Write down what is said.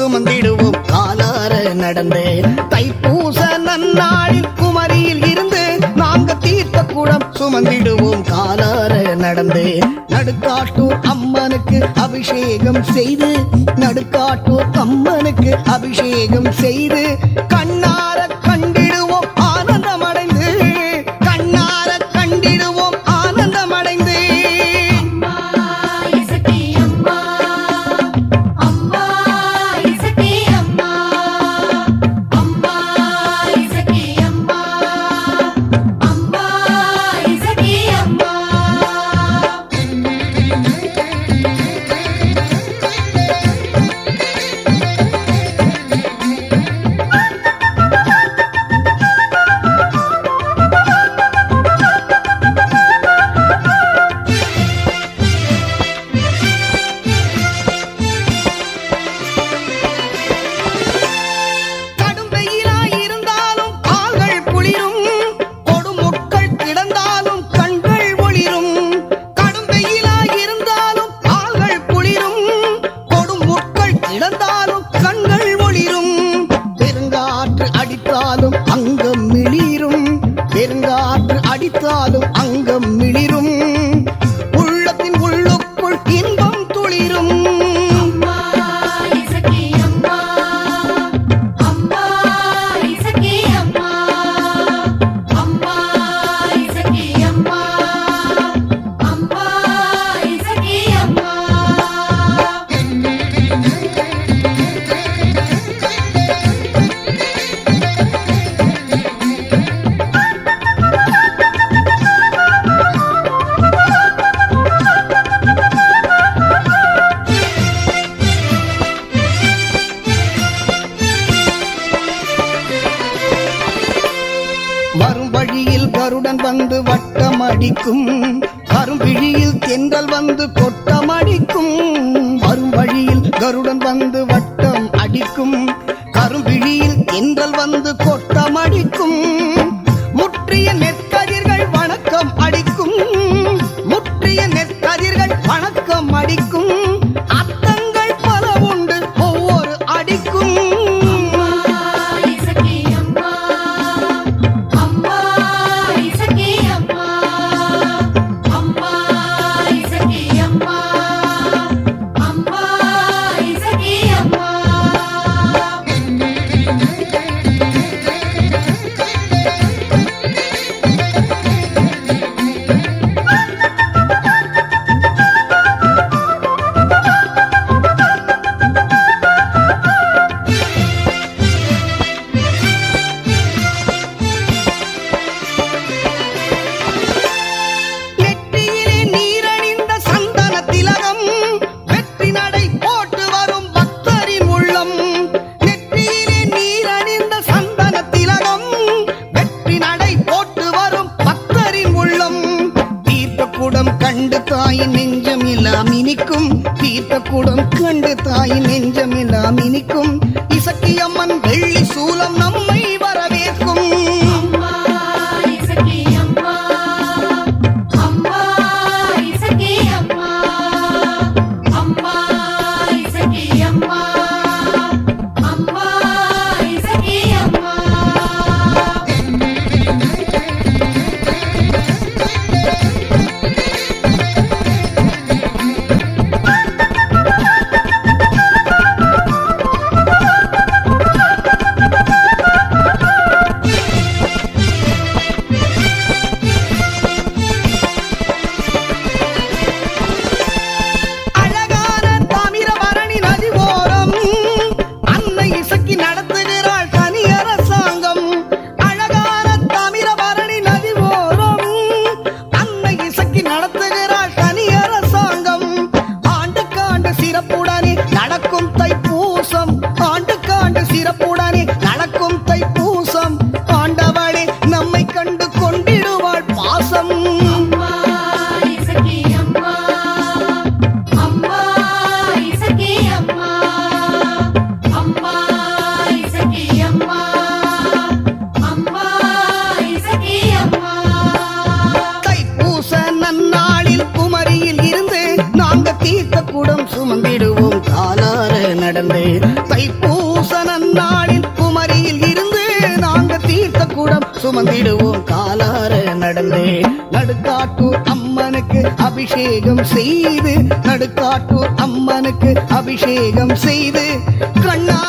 சுமந்திடுவோம். காலார நடந்தேன். தைப்பூச நன்னாளில் குமரியில் இருந்து நாங்க தீர்த்த குடம் சுமந்திடுவோம். காலார நடந்தேன். நடுக்காட்டூர் அம்மனுக்கு அபிஷேகம் செய்து நடுக்காட்டூர் அம்மனுக்கு அபிஷேகம் செய்து அங்கம் மிளிரும் பெருங்காற்று அடித்தாலும் அங்கம் மிளிரும். வரும் வழியில் கருடன் வந்து வட்டமடிக்கும். வரும் விழியில் தென்றல் வந்து கொட்டமடிக்கும். வரும் வழியில் கருடன் வந்து வட்டம் அடிக்கும். கரும்பிழியில் தென்றல் வந்து கொட்டமடிக்கும். இனிக்கும் தீர்த்தக்கூடம் கண்டு தாய் நெஞ்சமெல்லாம் இனிக்கும். இசக்கியம்மன் வெள்ளி சூலம் நம்மை வரவேற்கும். குடம் சுமந்திடுவோம். காலார நடந்து தைப்பூச நன்னாளில் குமரியில் இருந்து நாங்க தீர்த்த குடம் சுமந்திடுவோம். காலார நடந்து நடுக்காட்டூர் அம்மனுக்கு அபிஷேகம் செய்து நடுக்காட்டூர் அம்மனுக்கு அபிஷேகம் செய்து கண்ணா